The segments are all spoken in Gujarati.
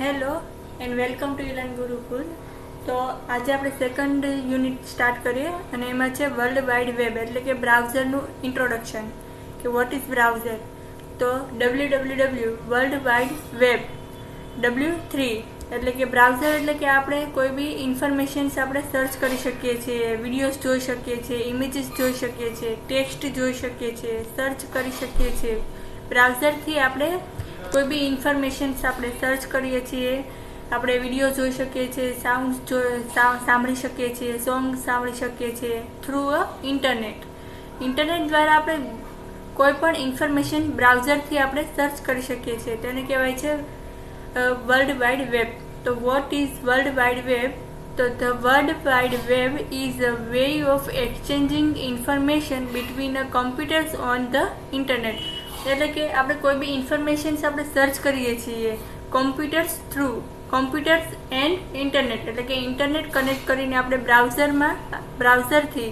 Hello and welcome to Ilan Gurukul તો આજે આપણે સેકન્ડ યુનિટ સ્ટાર્ટ કરીએ અને એમાં છે વર્લ્ડ વાઇડ વેબ એટલે કે બ્રાઉઝરનું ઇન્ટ્રોડક્શન કે વોટ ઇઝ બ્રાઉઝર તો W W W world wide web W three એટલે કે બ્રાઉઝર એટલે કે આપણે કોઈ બી ઇન્ફોર્મેશન્સ આપણે સર્ચ કરી શકીએ છીએ વિડીયોઝ જોઈ શકીએ છીએ ઇમેજીસ જોઈ શકીએ છીએ ટેક્સ્ટ જોઈ શકીએ છીએ સર્ચ કરી શકીએ છીએ. બ્રાઉઝરથી આપણે કોઈ બી ઇન્ફોર્મેશન્સ આપણે સર્ચ કરીએ છીએ, આપણે વીડિયો જોઈ શકીએ છીએ સાઉન્ડ સાંભળી શકીએ છીએ સોંગ સાંભળી શકીએ છીએ થ્રુ અ ઇન્ટરનેટ ઇન્ટરનેટ દ્વારા આપણે કોઈ પણ ઇન્ફોર્મેશન બ્રાઉઝરથી આપણે સર્ચ કરી શકીએ છીએ. તેને કહેવાય છે વર્લ્ડ વાઇડ વેબ તો what is world wide web તો the world wide web is a way of exchanging information between a computers on the internet એટલે કે આપણે કોઈ બી ઇન્ફોર્મેશન્સ આપણે સર્ચ કરીએ છીએ computers through computers and internet એટલે કે ઇન્ટરનેટ કનેક્ટ કરીને આપણે બ્રાઉઝરમાં બ્રાઉઝરથી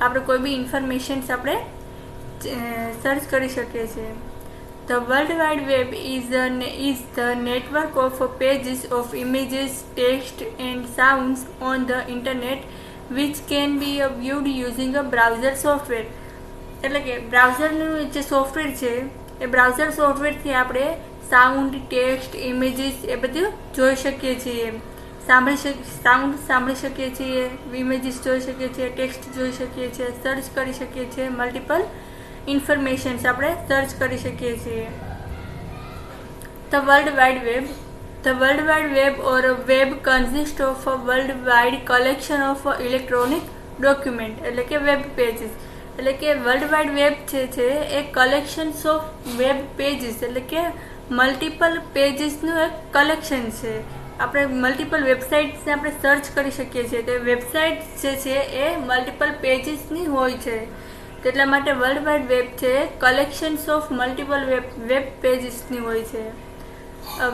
આપણે કોઈ બી ઇન્ફોર્મેશન્સ આપણે સર્ચ કરી શકીએ છીએ The World Wide Web is is the network of pages of images, text, and sounds on the internet which can be viewed using a browser software. એટલે કે બ્રાઉઝરનું જે સોફ્ટવેર છે, એ બ્રાઉઝર સોફ્ટવેરથી આપણે સાઉન્ડ ટેક્સ્ટ ઇમેજીસ એ બધું જોઈ શકીએ છીએ. સાંભળી શક સાઉન્ડ સાંભળી શકીએ છીએ ઇમેજીસ જોઈ શકીએ છીએ ટેક્સ્ટ જોઈ શકીએ છીએ સર્ચ કરી શકીએ છીએ મલ્ટિપલ ઇન્ફોર્મેશન્સ આપણે સર્ચ કરી શકીએ છીએ. The world wide web the world wide web or web consist of a world wide collection of electronic document એટલે કે વેબ પેજીસ એટલે કે વર્લ્ડ વાઇડ વેબ જે છે, એ કલેક્શન્સ ઓફ વેબ પેજીસ એટલે કે મલ્ટિપલ પેજીસનું એક કલેક્શન છે. આપણે મલ્ટિપલ વેબસાઇટ્સને આપણે સર્ચ કરી શકીએ છીએ. તો વેબસાઇટ જે છે, એ મલ્ટિપલ પેજીસની હોય છે. તેટલા માટે વર્લ્ડ વાઇડ વેબ છે collections of multiple web web પેજીસની હોય છે.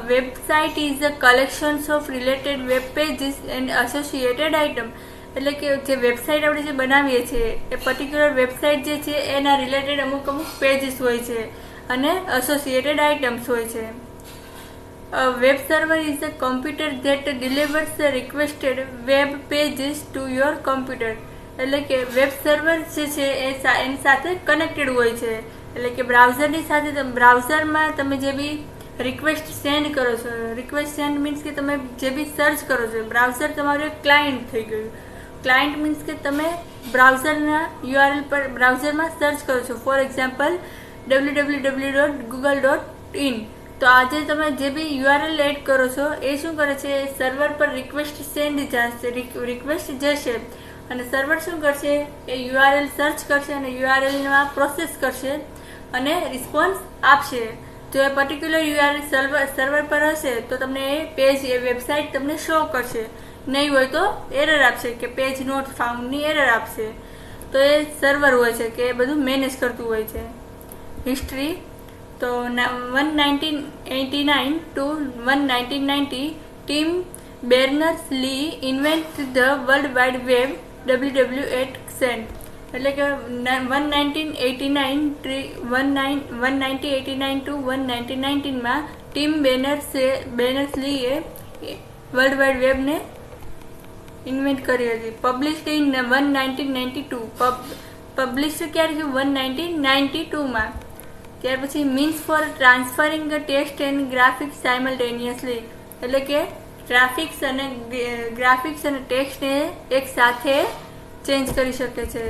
Website website is collections of related web web and associated item એટલે કે જે વેબસાઇટ આપણે જે બનાવીએ છીએ, એ પર્ટિક્યુલર વેબસાઇટ જે છે, એના રિલેટેડ અમુક અમુક પેજીસ હોય છે અને એસોસિએટેડ આઇટમ્સ હોય છે. Web server is a computer that delivers delivers requested web web to your computer એટલે કે વેબ સર્વર જે છે, એ એની સાથે કનેક્ટેડ હોય છે. એટલે કે બ્રાઉઝરની સાથે તમે બ્રાઉઝરમાં તમે જે બી રિક્વેસ્ટ સેન્ડ કરો છો રિક્વેસ્ટ સેન્ડ મીન્સ કે તમે જે બી સર્ચ કરો છો બ્રાઉઝર તમારું એક ક્લાયન્ટ થઈ ગયું. ક્લાયન્ટ મીન્સ કે તમે બ્રાઉઝરના યુઆરએલ પર બ્રાઉઝરમાં સર્ચ કરો છો. For example W W W dot Google dot in તો આજે તમે જે બી યુઆરએલ એડ કરો છો, એ શું કરે છે? સર્વર પર રિક્વેસ્ટ સેન્ડ જશે રિક્વેસ્ટ જશે. અને સર્વર શું કરશે? એ યુઆરએલ સર્ચ કરશે અને યુઆરએલમાં પ્રોસેસ કરશે અને રિસ્પોન્સ આપશે. જો એ પર્ટિક્યુલર યુઆરએલ સર્વર સર્વર પર હશે, તો તમને એ પેજ એ વેબસાઇટ તમને શો કરશે. નહીં હોય તો એરર આપશે કે પેજ નોટ ફાઉન્ડની એરર આપશે. તો એ સર્વર હોય છે કે એ બધું મેનેજ કરતું હોય છે. હિસ્ટ્રી તો one nineteen eighty nine to one nineteen ninety Tim Berners Lee invent the world wide web W W at Saint એટલે કે one nineteen eighty nine one nine one ninety eighty nine to one nineteen નાઇન્ટીનમાં Tim બેનર્સે બેનર્સ લીએ વર્લ્ડ વાઇડ વેબને ઇન્વેન્ટ કરી હતી. Publish in one nineteen ninety two publish ક્યારે થયું? વન નાઇન્ટીન નાઇન્ટી ટુમાં ત્યાર પછી means for transferring text and graphics simultaneously એટલે કે ગ્રાફિક્સ અને ગ્રાફિક્સ અને ટેક્સ્ટને એક સાથે ચેન્જ કરી શકે છે.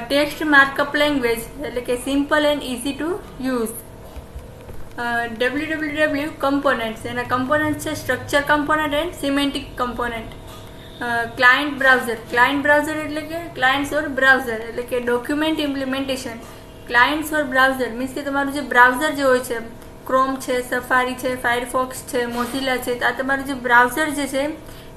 ટેક્સ્ટ માર્કઅપ લેંગ્વેજ એટલે કે simple and easy to use W W W components એના કમ્પોનન્ટ છે structure component and semantic component client browser client browser એટલે કે ક્લાયન્ટ્સ ઓર બ્રાઉઝર એટલે કે document implementation clients or browser means કે તમારું જે બ્રાઉઝર જે હોય છે ક્રોમ છે સફારી છે ફાયરફોક્સ છે મોઝિલા છે આ તમારું જે બ્રાઉઝર જે છે,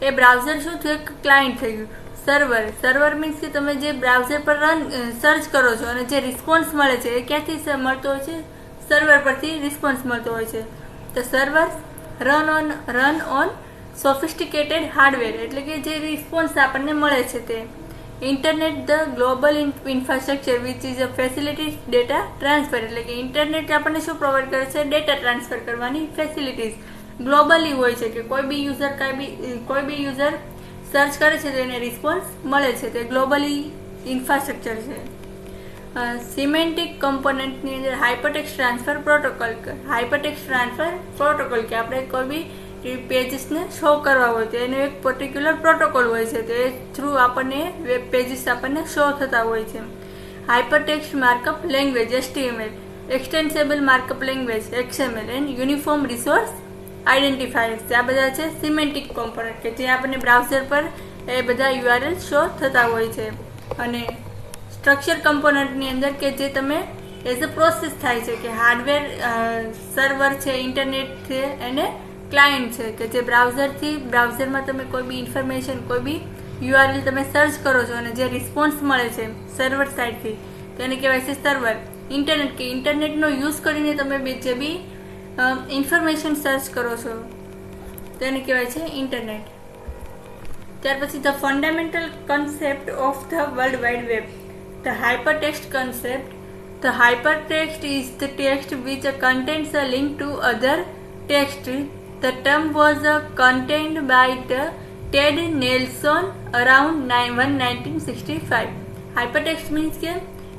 એ બ્રાઉઝર શું થયું? એક ક્લાયન્ટ થઈ ગયું. સર્વર સર્વર મીન્સ કે તમે જે બ્રાઉઝર પર રન સર્ચ કરો છો અને જે રિસ્પોન્સ મળે છે, એ ક્યાંથી મળતો હોય છે? સર્વર પરથી રિસ્પોન્સ મળતો હોય છે. તો server run on run on sophisticated hardware એટલે કે જે રિસ્પોન્સ આપણને મળે છે તે. Internet the global infrastructure which is a facility data transfer એટલે કે ઇન્ટરનેટ આપણને શું પ્રોવાઈડ કરે છે? ડેટા ટ્રાન્સફર કરવાની ફેસિલિટીઝ ગ્લોબલી હોય છે કે કોઈ બી યુઝર કાંઈ બી, કોઈ બી યુઝર સર્ચ કરે છે તો એને રિસ્પોન્સ મળે છે. તે ગ્લોબલી ઇન્ફ્રાસ્ટ્રક્ચર છે. સિમેન્ટિક કમ્પોનન્ટની અંદર hypertext transfer protocol hypertext transfer protocol કે આપણે કોઈ બી પેજીસને શો કરવા હોય તો એનો એક પર્ટિક્યુલર પ્રોટોકોલ હોય છે તે થ્રુ આપણને વેબ પેજીસ આપણને શો થતા હોય છે. Hypertext markup language HTML extensible markup language XML and uniform resource identifiers આ બધા છે સિમેન્ટિક કોમ્પોનન્ટ કે જે આપણને બ્રાઉઝર પર એ બધા યુઆરએલ શો થતા હોય છે. અને સ્ટ્રક્ચર કમ્પોનન્ટની અંદર કે જે તમે એઝ અ પ્રોસેસ થાય છે કે હાર્ડવેર સર્વર છે ઇન્ટરનેટ છે અને ક્લાયન્ટ છે કે જે બ્રાઉઝરથી બ્રાઉઝરમાં તમે કોઈ બી ઇન્ફોર્મેશન કોઈ બી યુઆરએલ તમે સર્ચ કરો છો અને જે રિસ્પોન્સ મળે છે સર્વર સાઇડથી તેને કહેવાય છે સર્વર ઇન્ટરનેટ કે ઇન્ટરનેટનો યુઝ કરીને તમે જે બી ઇન્ફોર્મેશન સર્ચ કરો છો તેને કહેવાય છે ઇન્ટરનેટ ત્યાર પછી the fundamental concept of the world wide web the hypertext concept the hypertext is the text which contents a link to other text. The term was contained by the Ted Nelson around 1965. Hypertext means કે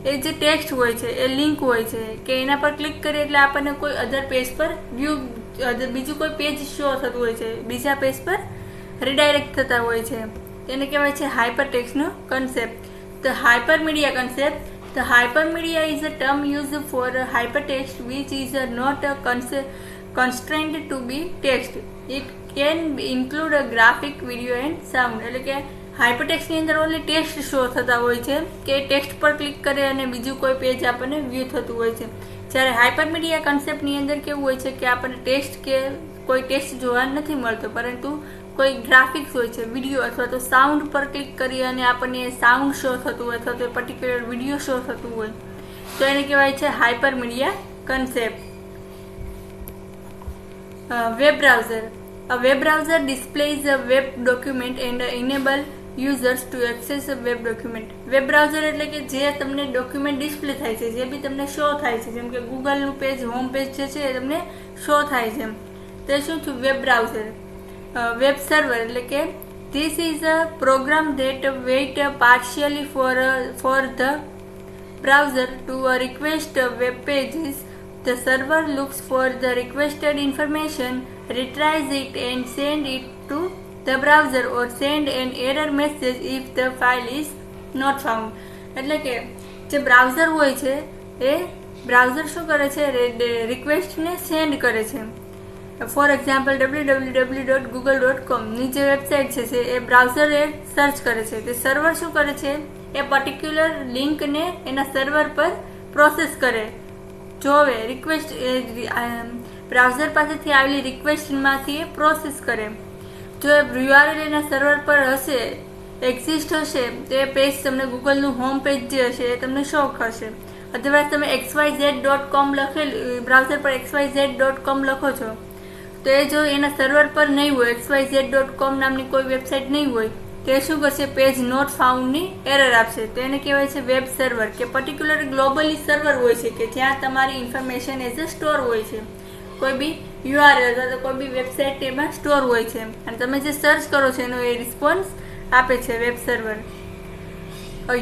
એ જે ટેક્સ્ટ હોય છે, એ લિંક હોય છે, કે એના પર ક્લિક કરીએ એટલે આપણને કોઈ અધર પેજ પર વ્યૂ બીજું કોઈ પેજ શો થતું હોય છે, બીજા પેજ પર રિડાયરેક્ટ થતા હોય છે. તેને કહેવાય છે હાઇપરટેક્સ્ટનો concept the hypermedia concept the hypermedia is a term use for hypertext which is a not a constrained to be text. It can include a graphic video and sound એટલે કે હાઇપરટેક્સ્ટની અંદર ઓનલી ટેક્સ્ટ શો થતા હોય છે, કે ટેક્સ્ટ પર ક્લિક કરે અને બીજું કોઈ પેજ આપણને વ્યૂ થતું હોય છે. જ્યારે હાઇપર મીડિયા કન્સેપ્ટની અંદર કેવું હોય છે કે આપણને ટેક્સ્ટ કે કોઈ ટેક્સ્ટ જોવા નથી મળતો, પરંતુ કોઈ ગ્રાફિક્સ હોય છે વીડિયો અથવા તો સાઉન્ડ પર ક્લિક કરી અને આપણને સાઉન્ડ શો થતું હોય અથવા તો પર્ટિક્યુલર વીડિયો શો થતું હોય. તો એને કહેવાય છે hypermedia concept web browser A web browser displays a web document and enable users to access web document web browser એટલે કે જે તમને ડોક્યુમેન્ટ ડિસ્પ્લે થાય છે, જે બી તમને શો થાય છે, જેમ કે ગૂગલનું પેજ હોમ પેજ જે છે એ તમને શો થાય છે તે શું થયું વેબ બ્રાઉઝર વેબ સર્વર એટલે કે this is a program that wait partially for for the browser to request web pages web. The server looks for the requested information, retries it, and send it to the browser or send an error message if the file is not found. એટલે કે જે બ્રાઉઝર હોય છે એ બ્રાઉઝર શું કરે છે? રિક્વેસ્ટને સેન્ડ કરે છે. For example W W W dot Google dot કોમની જે વેબસાઇટ છે એ બ્રાઉઝર એ સર્ચ કરે છે. તે સર્વર શું કરે છે? એ પર્ટિક્યુલર લિંકને એના સર્વર પર પ્રોસેસ કરે. જોવે રિક્વેસ્ટ બ્રાઉઝર પાસેથી આવેલી રિક્વેસ્ટમાંથી એ પ્રોસેસ કરે. જો એ યુઆરએલ એના સર્વર પર હશે એક્ઝિસ્ટ હશે, તો એ પેજ તમને ગૂગલનું હોમ પેજ જે હશે, એ તમને શો કરશે. અધરવાઇઝ તમે x Y Z dot com લખેલ બ્રાઉઝર પર x Y Z dot com લખો છો. તો એ જો એના સર્વર પર નહીં હોય x Y Z dot com નામની કોઈ વેબસાઇટ નહીં હોય તો શું કરશે? પેજ નોટ ફાઉન્ડની એરર આપશે. તો એને કહેવાય છે વેબ સર્વર કે પર્ટિક્યુલર ગ્લોબલી સર્વર હોય છે, કે જ્યાં તમારી ઇન્ફોર્મેશન એઝ અ સ્ટોર હોય છે. કોઈ બી યુઆરએલ અથવા તો કોઈ બી વેબસાઇટ એમાં સ્ટોર હોય છે. અને તમે જે સર્ચ કરો છો, એનો એ રિસ્પોન્સ આપે છે web server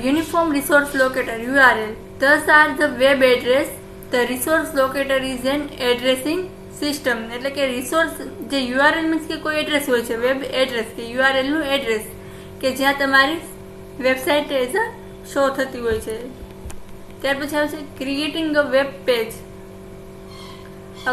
uniform resource locator URL thus are the web address the resource locator is an addressing system એટલે કે રિસોર્સ જે યુઆરએલ મીન્સ કે કોઈ એડ્રેસ હોય છે વેબ એડ્રેસ કે યુઆરએલનું એડ્રેસ કે જ્યાં તમારી વેબસાઇટ એઝ અ શો થતી હોય છે ત્યાર પછી આવશે creating a web page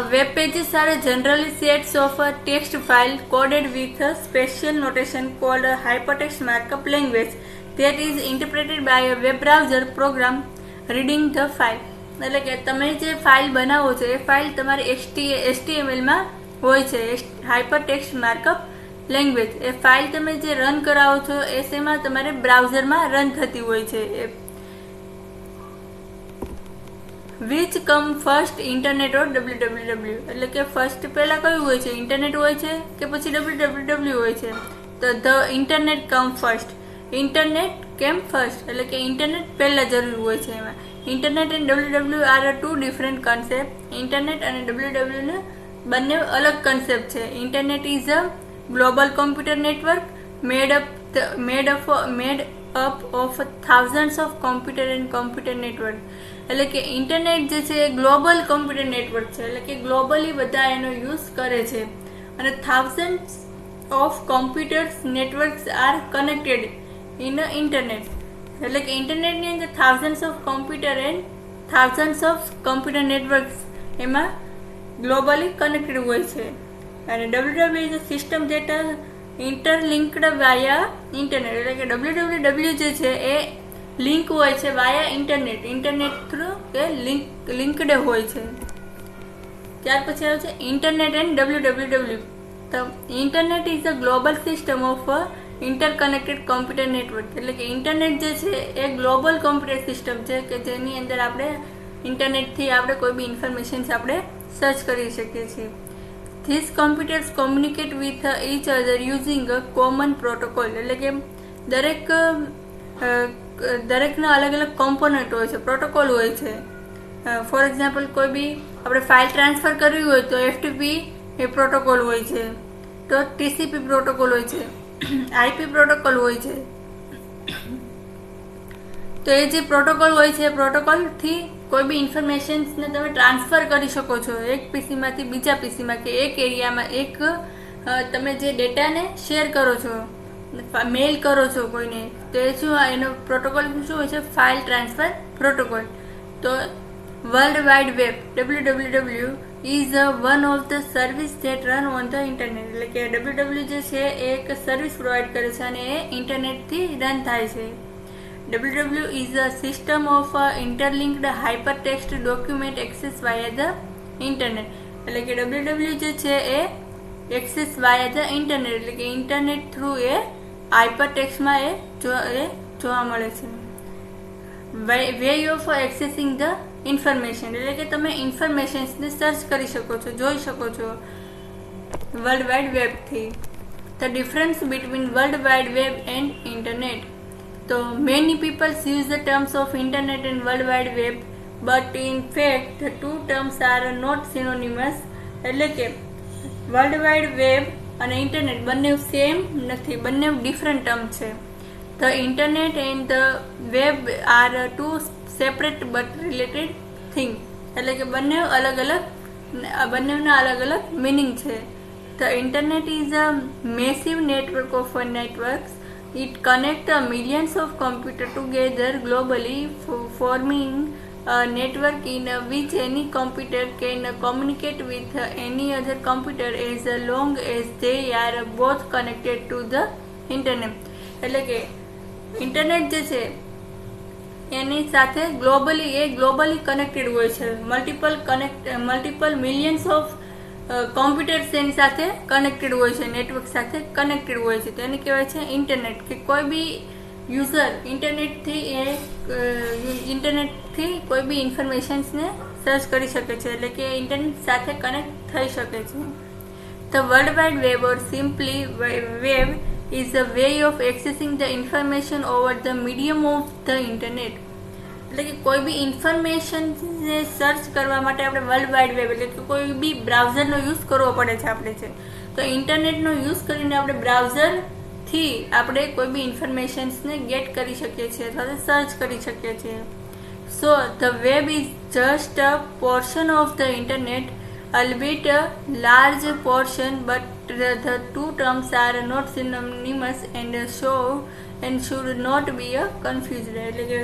web pages are generally sets of a text file coded with a special notation called a hypertext markup language that is interpreted by a web browser program reading the file. એટલે કે તમે જે ફાઇલ બનાવો છો એ ફાઇલ તમારી એસટી એસટીએમએલમાં હોય છે હાઇપરટેક્સ્ટ માર્કઅપ લેંગ્વેજ એ ફાઇલ તમે જે રન કરાવો છો, એ શેમાં તમારે બ્રાઉઝરમાં રન થતી હોય છે. એ which come first internet or W W W એટલે કે ફર્સ્ટ પહેલાં કયું હોય છે? ઇન્ટરનેટ હોય છે કે પછી ડબલ્યુ ડબલ્યુ ડબલ્યુ હોય છે? તો the internet come first internet came first એટલે કે ઇન્ટરનેટ પહેલાં જરૂર હોય છે એમાં. Internet and W W are two different concept internet અને ડબલ્યુ ડબલ્યુને બંને અલગ કન્સેપ્ટ છે. Internet is a global computer network made up made up made up of thousands of computer and computer network એટલે કે ઇન્ટરનેટ જે છે એ ગ્લોબલ કોમ્પ્યુટર નેટવર્ક છે. એટલે કે ગ્લોબલી બધા એનો યુઝ કરે છે. અને thousands of computers networks are connected in internet એટલે કે ઇન્ટરનેટની અંદર thousands of computer and thousands of computer networks એમાં ગ્લોબલી કનેક્ટેડ હોય છે. અને W is a system that interlinked via internet એટલે કે ડબલ્યુ ડબલ્યુ ડબલ્યુ જે છે એ લિંક હોય છે વાયા ઇન્ટરનેટ ઇન્ટરનેટ થ્રુ એ લિંક લિંકડ હોય છે. ત્યાર પછી આવે છે internet and W W W તો internet is a global system of interconnected computer network એટલે કે ઇન્ટરનેટ જે છે એ ગ્લોબલ કોમ્પ્યુટર સિસ્ટમ છે કે જેની અંદર આપણે ઇન્ટરનેટથી આપણે કોઈ બી ઇન્ફોર્મેશન્સ આપણે સર્ચ કરી શકીએ છીએ. This computers communicate with each other using a common protocol એટલે કે દરેક દરેકના અલગ અલગ કોમ્પોનન્ટ હોય છે પ્રોટોકોલ હોય છે. ફોર એક્ઝામ્પલ કોઈ બી આપણે ફાઇલ ટ્રાન્સફર કરવી હોય તો એફટીપી એ પ્રોટોકોલ હોય છે. તો ટીસીપી પ્રોટોકોલ હોય છે. આઈપી પ્રોટોકોલ હોય છે. તો એ જે પ્રોટોકોલ હોય છે પ્રોટોકોલથી કોઈ બી ઇન્ફોર્મેશન્સને તમે ટ્રાન્સફર કરી શકો છો. એક પીસીમાંથી બીજા પીસીમાં કે એક એરિયામાં એક તમે જે ડેટાને શેર કરો છો મેલ કરો છો કોઈને, તો એ શું એનો પ્રોટોકોલ શું હોય છે? ફાઇલ ટ્રાન્સફર પ્રોટોકોલ તો world wide web W W W is one of the service that run on the internet એટલે કે ડબલ્યુ ડબલ્યુ જે છે એ એક સર્વિસ પ્રોવાઈડ કરે છે અને એ ઇન્ટરનેટથી રન થાય છે. W is a system system of interlinked hypertext document document access the internet એટલે કે ડબલ્યુ ડબલ્યુ જે છે એ એક્સેસ વાયા ધ ઇન્ટરનેટ એટલે કે ઇન્ટરનેટ થ્રુ એ હાઇપરટેક્સમાં એ જો, એ જોવા મળે છે. Way of accessing the information એટલે કે તમે ઇન્ફોર્મેશન્સને સર્ચ કરી શકો છો, જોઈ શકો છો. World wide વેબથી the difference between world wide web and internet તો many peoples use the terms of internet and world wide web but in fact the two terms are not synonymous એટલે કે વર્લ્ડ વાઇડ વેબ અને ઇન્ટરનેટ બંને સેમ નથી, બંને ડિફરન્ટ ટર્મ છે. The internet and the web are two separate but related thing એટલે કે બંને અલગ અલગ બંનેના અલગ અલગ મિનિંગ છે. The internet is a massive network of networks It connects uh, millions of computers together globally, forming a network in uh, which any computer can uh, communicate with uh, any other computer as uh, long as they are uh, both connected to the internet. એટલે કે ઇન્ટરનેટ જે છે એની સાથે ગ્લોબલી એ ગ્લોબલી કનેક્ટેડ હોય છે multiple connect multiple millions of computers એની સાથે કનેક્ટેડ હોય છે નેટવર્ક સાથે કનેક્ટેડ હોય છે. તેને કહેવાય છે ઇન્ટરનેટ કે કોઈ બી યુઝર ઇન્ટરનેટથી એ ઇન્ટરનેટથી કોઈ બી ઇન્ફોર્મેશન્સને સર્ચ કરી શકે છે. એટલે કે ઇન્ટરનેટ સાથે કનેક્ટ થઈ શકે છે. The world wide web or simply web is a way of accessing the information over the medium of the internet એટલે કે કોઈ બી ઇન્ફોર્મેશનને સર્ચ કરવા માટે આપણે વર્લ્ડ વાઇડ વેબ એટલે કે કોઈ બી બ્રાઉઝરનો યુઝ કરવો પડે છે આપણે છે. તો ઇન્ટરનેટનો યુઝ કરીને આપણે બ્રાઉઝરથી આપણે કોઈ બી ઇન્ફોર્મેશન્સને ગેટ કરી શકીએ છીએ અથવા તો સર્ચ કરી શકીએ છીએ. So the web is just a portion of the internet albeit a large portion but the, the two terms are not synonymous and so and should not be એટલે કે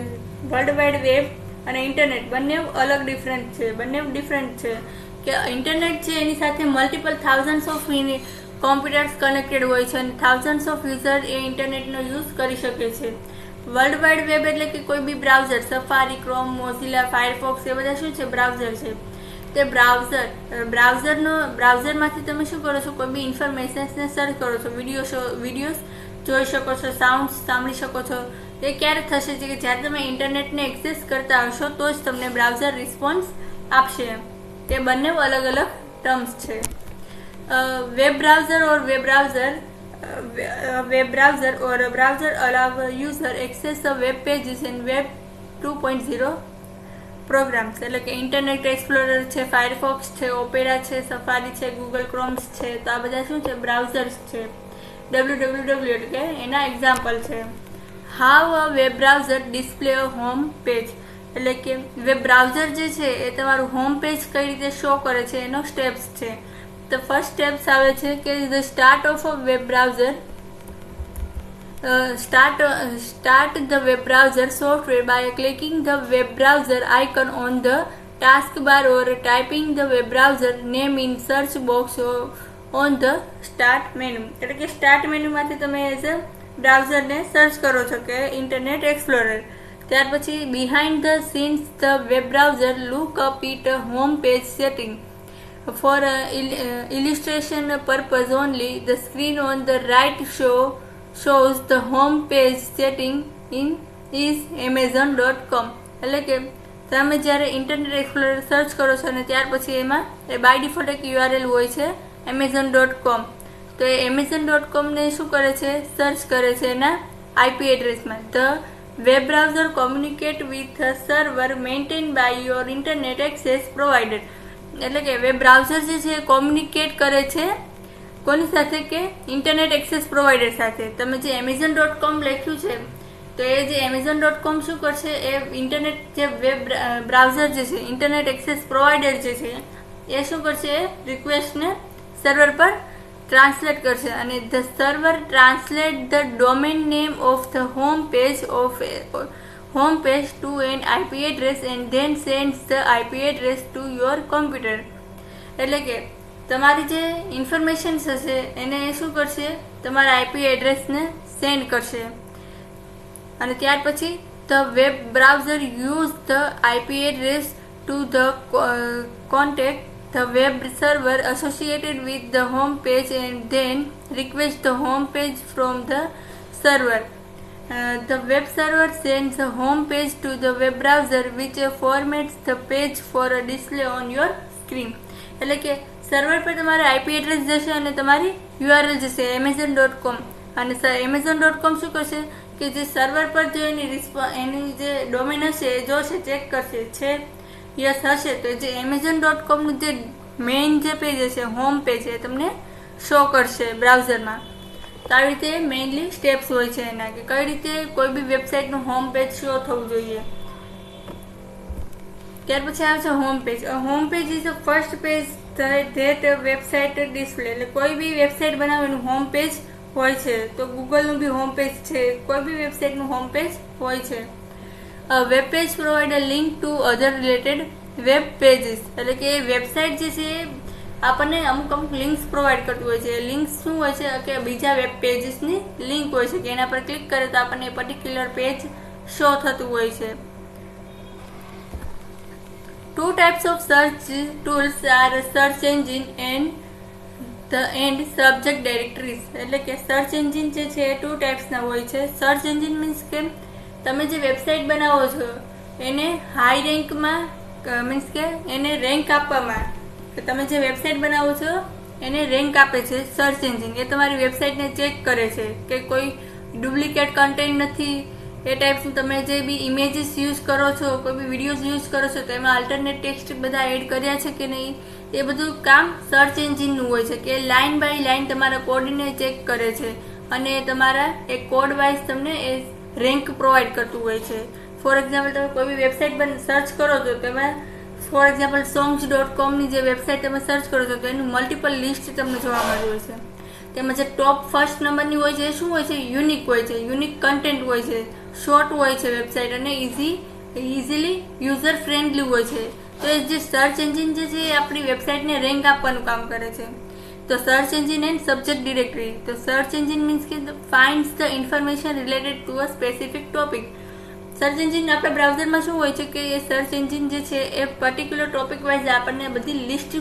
વર્લ્ડ વાઇડ વેબ અને ઇન્ટરનેટ બંને અલગ ડિફરન્ટ છે, બંને ડિફરન્ટ છે. કે ઇન્ટરનેટ છે એની સાથે multiple thousands of computers connected હોય છે અને થાઉઝન્ડ્સ ઓફ યુઝર એ ઇન્ટરનેટનો યુઝ કરી શકે છે. વર્લ્ડ વાઇડ વેબ એટલે કે કોઈ બી browser Safari Chrome Mozilla Firefox એ બધા શું છે? બ્રાઉઝર છે. તે બ્રાઉઝર બ્રાઉઝરનો બ્રાઉઝરમાંથી તમે શું કરો છો? કોઈ બી ઇન્ફોર્મેશન્સને સર્ચ કરો છો. વીડિયો શો વિડીયોઝ જોઈ શકો છો સાઉન્ડ સાંભળી શકો છો. એ ક્યારે થશે છે કે જ્યારે તમે ઇન્ટરનેટને એક્સેસ કરતા હશો તો જ તમને બ્રાઉઝર રિસ્પોન્સ આપશે. તે બંને અલગ અલગ ટર્મ્સ છે. Web browser or web browser web browser or browser allow user access a web pages in web two point zero programs એટલે કે ઇન્ટરનેટ એક્સપ્લોરર છે, ફાયરફોક્સ છે, ઓપેરા છે, સફારી છે, ગૂગલ ક્રોમ્સ છે, તો આ બધા શું છે? બ્રાઉઝર્સ છે. ડબલ્યુ ડબલ્યુ ડબલ્યુ એટલે કે એના એક્ઝામ્પલ છે. How a web browser display a home page એટલે કે વેબ બ્રાઉઝર જે છે એ તમારું હોમ પેજ કઈ રીતે શો કરે છે એનો સ્ટેપ્સ છે તો ફર્સ્ટ સ્ટેપ્સ આવે છે કે the start of a web browser uh, start the web browser software by clicking the web browser icon on the taskbar or typing the web browser name in search box or on the start menu એટલે કે સ્ટાર્ટ મેનુમાંથી તમે એઝ અ બ્રાઉઝરને સર્ચ કરો છો કે ઇન્ટરનેટ એક્સપ્લોરર. ત્યાર પછી behind the scenes the web browser look up it home page setting for illustration purpose only the screen on the right show shows the home page setting in is Amazon dot com એટલે કે તમે જ્યારે ઇન્ટરનેટ એક્સપ્લોરર સર્ચ કરો છો અને ત્યાર પછી એમાં એ બાય ડિફોલ્ટ એક યુઆરએલ હોય છે એમેઝોન ડોટ કોમ તો એ એમેઝોન ડોટ કોમને શું કરે છે? સર્ચ કરે છે એના IP એડ્રેસમાં the web browser communicate with server maintain by your internet access provider એટલે કે વેબ બ્રાઉઝર જે છે એ કોમ્યુનિકેટ કરે છે કોની સાથે? કે ઇન્ટરનેટ એક્સેસ પ્રોવાઈડર સાથે. તમે જે એમેઝોન ડોટ કોમ લખ્યું છે, તો એ જે એમેઝોન ડોટ કોમ શું કરશે? એ ઇન્ટરનેટ જે વેબ બ્રાઉઝર જે છે ઇન્ટરનેટ એક્સેસ પ્રોવાઈડર જે છે, એ શું કરશે? એ રિક્વેસ્ટને સર્વર પર ટ્રાન્સલેટ કરશે અને the server translate the domain name of the home page of home page to an IP address and then send the IP address to your computer. એટલે કે તમારી જે ઇન્ફોર્મેશન હશે એને શું કરશે? તમારા આઈપી એડ્રેસને સેન્ડ કરશે. અને ત્યાર પછી the web browser use the IP address to the contact the web server associated with the home page and then request the home page from the server. Uh, the web server sends the home page to the web browser which uh, formats the page for a display on your screen. એટલે કે સર્વર પર તમારે આઈપી એડ્રેસ જશે અને તમારી યુઆરએલ જશે એમેઝોન ડોટ કોમ અને એમેઝોન ડોટ કોમ શું કરશે કે જે સર્વર પર જો એની રિસ્પો એની જે ડોમેન હશે એ જોશે ચેક કરશે છે યસ હશે. તો જે એમેઝોન ડોટ કોમનું જે મેઇન જે પેજ હશે હોમ પેજ એ તમને શો કરશે બ્રાઉઝરમાં. તો આવી રીતે મેઇનલી સ્ટેપ્સ હોય છે એના કે કઈ રીતે કોઈ બી વેબસાઇટનું હોમ પેજ શો થવું જોઈએ. ત્યાર પછી આવે છે home page home page is a first page that website display એટલે કોઈ બી વેબસાઇટ બનાવેલું હોમ પેજ હોય છે. તો ગૂગલનું બી હોમ પેજ છે. કોઈ બી વેબસાઇટનું હોમ પેજ હોય છે. Web page provide a link to other related web pages એટલે કે વેબસાઇટ જે છે એ આપણને અમુક અમુક લિંક્સ પ્રોવાઈડ કરતું હોય છે. લિંક્સ શું હોય છે? કે બીજા વેબ પેજીસની લિંક હોય છે, કે એના પર ક્લિક કરે તો આપણને પર્ટિક્યુલર પેજ શો થતું હોય છે. Two types of search tools are search engine and the and subject directories. એટલે કે સર્ચ એન્જિન જે છે, એ ટુ ટાઈપ્સના હોય છે. સર્ચ એન્જિન મીન્સ કે તમે જે વેબસાઇટ બનાવો છો, એને હાઈ રેન્કમાં મીન્સ કે એને રેન્ક આપવામાં. કે તમે જે વેબસાઇટ બનાવો છો, એને રેન્ક આપે છે સર્ચ એન્જિન એ તમારી વેબસાઇટને ચેક કરે છે કે કોઈ ડુપ્લિકેટ કન્ટેન્ટ નથી. એ ટાઈપનું તમે જે બી ઇમેજીસ યુઝ કરો છો, કોઈ બી વિડીયોઝ યુઝ કરો છો, તો એમાં અલ્ટરનેટ ટેક્સ્ટ બધા એડ કર્યા છે કે નહીં? એ બધું કામ સર્ચ એન્જિનનું હોય છે, કે લાઇન બાય લાઇન તમારા કોડને ચેક કરે છે. અને તમારા એ કોડ વાઇઝ તમને એ રેન્ક પ્રોવાઈડ કરતું હોય છે. ફોર એક્ઝામ્પલ તમે કોઈ બી વેબસાઇટ પર સર્ચ કરો છો તેમાં ફોર એક્ઝામ્પલ સોંગ્સ ડોટ કોમની જે વેબસાઇટ તમે સર્ચ કરો છો, તો એનું મલ્ટિપલ લિસ્ટ તમને જોવા મળ્યું હોય છે. તેમાં જે ટોપ ફર્સ્ટ નંબરની હોય છે, એ શું હોય છે? યુનિક હોય છે. યુનિક કન્ટેન્ટ હોય છે. શોર્ટ હોય છે વેબસાઇટ અને ઇઝી ઇઝીલી યુઝર ફ્રેન્ડલી હોય છે. તો એ જે સર્ચ એન્જિન જે છે એ આપણી વેબસાઇટને રેન્ક આપવાનું કામ કરે છે. તો search engine and subject directory તો સર્ચ એન્જિન મીન્સ કે finds the information related to a specific topic search engine આપણા બ્રાઉઝરમાં શું હોય છે કે એ સર્ચ એન્જિન જે છે, એ પર્ટિક્યુલર ટોપિક વાઇઝ આપણને બધી લિસ્ટ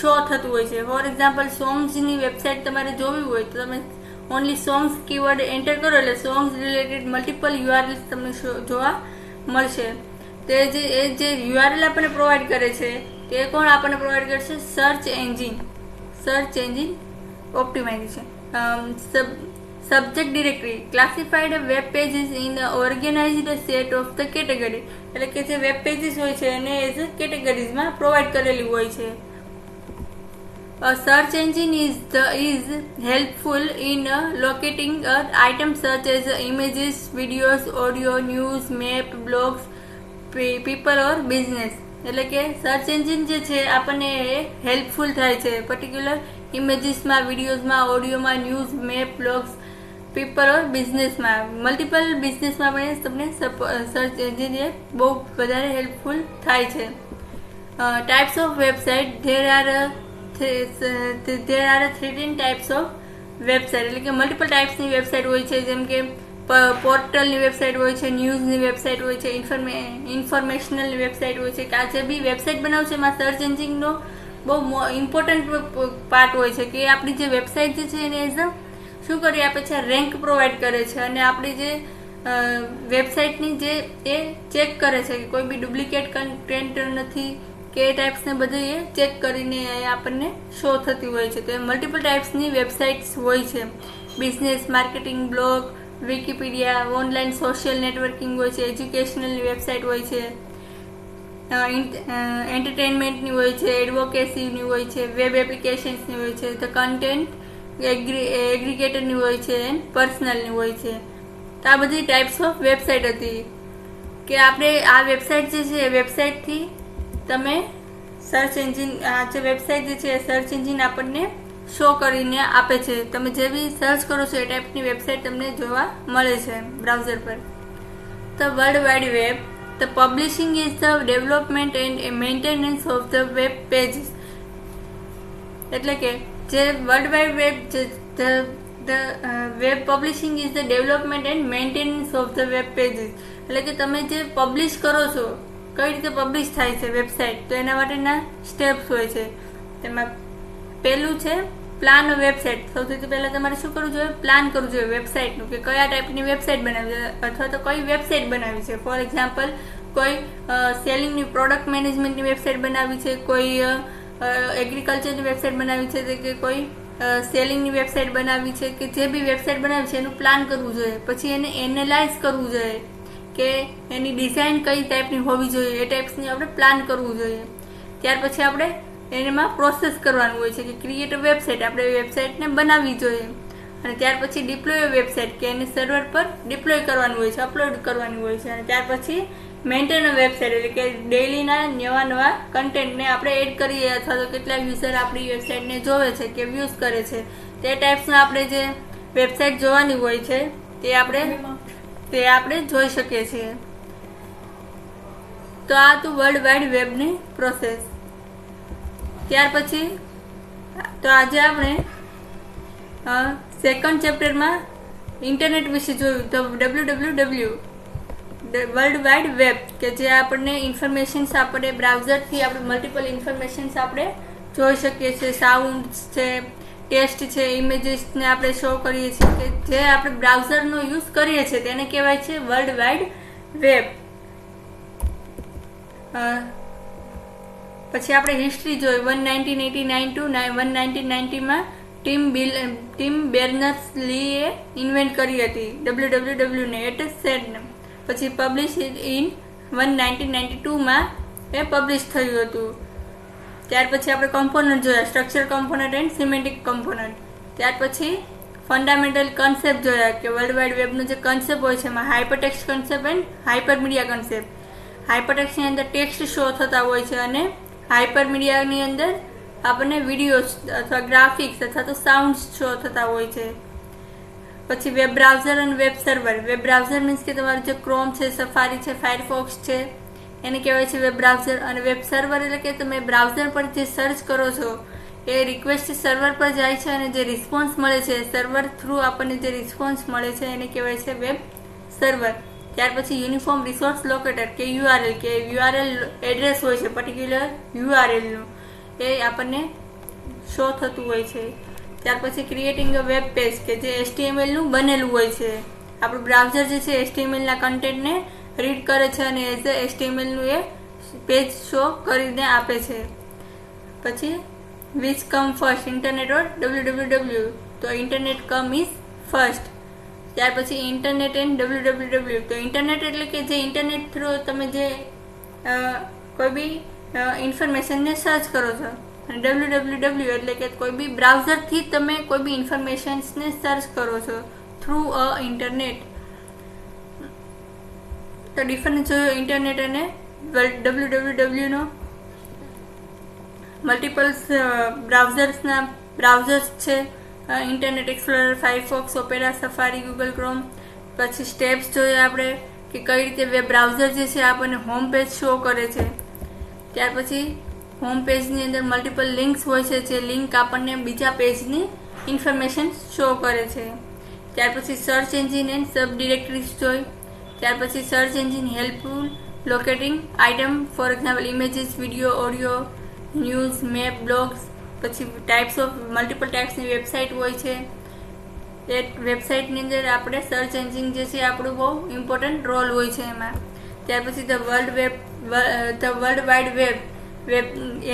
શો થતું હોય છે. ફોર એક્ઝામ્પલ સોંગ્સની વેબસાઇટ તમારે જોવી હોય તો તમે ઓનલી સોંગ્સ કીવર્ડ એન્ટર કરો એટલે સોંગ્સ રિલેટેડ મલ્ટિપલ યુઆરએલ્સ તમને જોવા મળશે. તે જે, એ જે યુઆરએલ આપણને પ્રોવાઈડ કરે છે, તે કોણ આપણને પ્રોવાઈડ કરશે? Search engine search engine optimization subject directory classified web pages in organized set of the category એટલે કે જે વેબ પેજીસ હોય છે એને એઝ કેટેગરીઝમાં પ્રોવાઈડ કરેલી હોય છે. Search engine is the is helpful in locating item search as images videos audio news map blogs people or map, એટલે કે સર્ચ એન્જિન જે છે, આપણને હેલ્પફુલ થાય છે. પર્ટિક્યુલર ઇમેજીસમાં વિડીયોઝમાં ઓડિયોમાં news map blogs paper or બિઝનેસમાં મલ્ટિપલ બિઝનેસમાં પણ તમને સર્ચ એન્જિન એ બહુ વધારે હેલ્પફુલ થાય છે. Types of website there are there are thirteen types of website એટલે કે મલ્ટિપલ ટાઈપ્સની વેબસાઇટ હોય છે. જેમ કે પોર્ટલની વેબસાઇટ હોય છે, ન્યૂઝની વેબસાઇટ હોય છે, ઇન્ફોર્મે, ઇન્ફોર્મેશનલની વેબસાઇટ હોય છે, કે જે બી વેબસાઇટ બનાવશે, એમાં સર્ચ એન્જિનનો બહુ ઇમ્પોર્ટન્ટ પાર્ટ હોય છે, કે આપણી જે વેબસાઇટ જે છે, એને એઝ અ શું કરી આપે છે, રેન્ક પ્રોવાઈડ કરે છે, અને આપણી જે વેબસાઇટની જે એ ચેક કરે છે, કે કોઈ બી ડુપ્લિકેટ કન્ટેન્ટ નથી, કે એ ટાઈપ્સને બધું એ ચેક કરીને એ આપણને શો થતી હોય છે. તો એ મલ્ટિપલ ટાઈપ્સની વેબસાઇટ્સ હોય છે. Business, marketing, blog Wikipedia online social networking હોય છે એજ્યુકેશનલની વેબસાઇટ હોય છે એન્ટરટેનમેન્ટની હોય છે એડવોકેસીની હોય છે વેબ એપ્લિકેશન્સની હોય છે ધ કન્ટેન્ટ એગ્રીગેટરની હોય છે એન્ડ પર્સનલની હોય છે. તો આ બધી ટાઈપ્સ ઓફ વેબસાઇટ હતી. કે આપણે આ વેબસાઇટ જે છે, એ વેબસાઇટથી તમે સર્ચ એન્જિન આ જે વેબસાઇટ જે છે સર્ચ એન્જિન આપણને શો કરીને આપે છે. તમે જે બી સર્ચ કરો છો એ ટાઈપની વેબસાઇટ તમને જોવા મળે છે બ્રાઉઝર પર. The world wide web the publishing is the development and maintenance of the web pages એટલે કે જે વર્લ્ડ વાઇડ વેબ જે the web publishing is the development and maintenance of the web pages એટલે કે તમે જે પબ્લિશ કરો છો, કઈ રીતે પબ્લિશ થાય છે વેબસાઇટ તો એના માટેના સ્ટેપ્સ હોય છે. તેમાં પહેલું છે પ્લાન વેબસાઇટ સૌથી પહેલાં તમારે શું કરવું જોઈએ? પ્લાન કરવું જોઈએ વેબસાઇટનું કે કયા ટાઈપની વેબસાઇટ બનાવી અથવા તો કઈ વેબસાઇટ બનાવી છે? ફોર એક્ઝામ્પલ કોઈ સેલિંગની પ્રોડક્ટ મેનેજમેન્ટની વેબસાઇટ બનાવી છે? કોઈ એગ્રીકલ્ચરની વેબસાઇટ બનાવી છે? કે કોઈ સેલિંગની વેબસાઇટ બનાવી છે? કે જે બી વેબસાઇટ બનાવી છે, એનું પ્લાન કરવું જોઈએ. પછી એને એનાલાઇઝ કરવું જોઈએ કે એની ડિઝાઇન કઈ ટાઈપની હોવી જોઈએ? એ ટાઈપ્સની આપણે પ્લાન કરવું જોઈએ. ત્યાર પછી આપણે એમાં પ્રોસેસ કરવાનું હોય છે કે ક્રિએટ વેબસાઇટ આપણે વેબસાઇટને બનાવવી જોઈએ. અને ત્યાર પછી ડિપ્લોય વેબસાઇટ કે એને સર્વર પર ડિપ્લોય કરવાનું હોય છે અપલોડ કરવાની હોય છે. અને ત્યાર પછી મેન્ટેન વેબસાઇટ એટલે કે ડેલીના નવા નવા કન્ટેન્ટને આપણે એડ કરીએ અથવા તો કેટલા યુઝર આપણી વેબસાઇટને જોવે છે, કે વ્યૂઝ કરે છે. તે ટાઈપ્સના આપણે જે વેબસાઇટ જોવાની હોય છે, તે આપણે તે આપણે જોઈ શકીએ છીએ. તો આ તો વર્લ્ડ વાઇડ વેબની પ્રોસેસ ત્યાર પછી, તો આજે આપણે સેકન્ડ ચેપ્ટરમાં ઇન્ટરનેટ વિશે જોયું. તો W W W world wide web કે જે આપણને ઇન્ફોર્મેશન્સ આપણે બ્રાઉઝરથી આપણે મલ્ટિપલ ઇન્ફોર્મેશન્સ આપણે જોઈ શકીએ છીએ. સાઉન્ડ્સ છે ટેસ્ટ છે ઇમેજીસને આપણે શો કરીએ છીએ કે જે આપણે બ્રાઉઝરનો યુઝ કરીએ છીએ. તેને કહેવાય છે વર્લ્ડ વાઇડ વેબ પછી આપણે હિસ્ટ્રી જોઈ one nineteen eighty nine two one nineteen નાઇન્ટીમાં team bill team Berners લીએ ઇન્વેન્ટ કરી હતી. ડબલ્યુ ડબલ્યુ ડબલ્યુને એટ સેડને પછી publish in one nineteen ninety ટુમાં એ પબ્લિશ થયું હતું. ત્યાર પછી આપણે કમ્પોનન્ટ જોયા. Structure component and semantic component ત્યાર પછી ફંડામેન્ટલ કન્સેપ્ટ જોયા કે વર્લ્ડ વાઇડ વેબનો જે કન્સેપ્ટ હોય છે એમાં hypertext concept and hyper media concept હાઇપરટેક્સની અંદર ટેક્સ્ટ શો થતા હોય છે અને હાઇપર મીડિયાની અંદર આપણને વિડીયોઝ અથવા ગ્રાફિક્સ અથવા તો સાઉન્ડ્સ શો થતા હોય છે. પછી વેબ બ્રાઉઝર અને web server. Web browser means કે તમારું જે ક્રોમ છે સફારી છે ફાયરફોક્સ છે, એને કહેવાય છે વેબ બ્રાઉઝર અને વેબ સર્વર એટલે કે તમે બ્રાઉઝર પર જે સર્ચ કરો છો, એ રિક્વેસ્ટ સર્વર પર જાય છે અને જે રિસ્પોન્સ મળે છે સર્વર થ્રુ આપણને જે રિસ્પોન્સ મળે છે, એને કહેવાય છે વેબ સર્વર. ત્યાર પછી યુનિફોર્મ રિસોર્સ લોકેટર કે યુઆરએલ કે યુઆરએલ એડ્રેસ હોય છે પર્ટિક્યુલર યુઆરએલનું એ આપણને શો થતું હોય છે. ત્યાર પછી ક્રિએટિંગ અ વેબ પેજ કે જે એસટીએમએલનું બનેલું હોય છે. આપણું બ્રાઉઝર જે છે એસટીએમએલના કન્ટેન્ટને રીડ કરે છે અને એઝ અ એસટીએમએલનું એ પેજ શો કરીને આપે છે. પછી which come first internet or W W W તો ઇન્ટરનેટ કમ ઇઝ ફર્સ્ટ ત્યાર પછી internet and W W W તો ઇન્ટરનેટ એટલે કે જે ઇન્ટરનેટ થ્રુ તમે જે કોઈ બી ઇન્ફોર્મેશનને સર્ચ કરો છો. ડબલ્યુ ડબલ્યુ ડબલ્યુ એટલે કે કોઈ બી બ્રાઉઝરથી તમે કોઈ બી ઇન્ફોર્મેશન્સને સર્ચ કરો છો થ્રુ અ ઇન્ટરનેટ તો ડિફરન્સ જોયો ઇન્ટરનેટ અને ડબલ્યુ ડબલ્યુ ડબલ્યુનો મલ્ટિપલ્સ બ્રાઉઝર્સના બ્રાઉઝર્સ છે. Internet explorer Firefox Opera Safari Google Chrome પછી સ્ટેપ્સ જોઈએ આપણે કે કઈ રીતે વેબ બ્રાઉઝર જે છે આપણને હોમ પેજ શો કરે છે. ત્યાર પછી હોમ પેજની અંદર મલ્ટિપલ લિંક્સ હોય છે, જે લિંક આપણને બીજા પેજની ઇન્ફોર્મેશન શો કરે છે. ત્યાર પછી search engine and sub directories જોઈ. ત્યાર પછી search engine helpful locating item for example images video audio news map blogs પછી ટાઈપ્સ ઓફ મલ્ટિપલ ટાઈપ્સની વેબસાઇટ હોય છે. એ વેબસાઇટની અંદર આપણે સર્ચ એન્જિન જે છે, આપણું બહુ ઇમ્પોર્ટન્ટ રોલ હોય છે એમાં. ત્યાર પછી the world web the world wide web web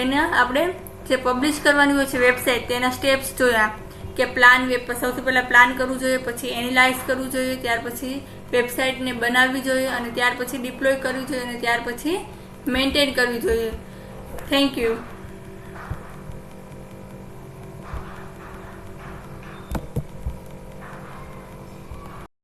એને આપણે જે પબ્લિશ કરવાની હોય છે વેબસાઇટ તેના સ્ટેપ્સ જોયા. કે પ્લાન વેબ સૌથી પહેલાં પ્લાન કરવું જોઈએ, પછી એનાલાઇઝ કરવું જોઈએ, ત્યાર પછી વેબસાઇટને બનાવવી જોઈએ, અને ત્યાર પછી ડિપ્લોય કરવી જોઈએ, અને ત્યાર પછી મેન્ટેન કરવી જોઈએ. Thank you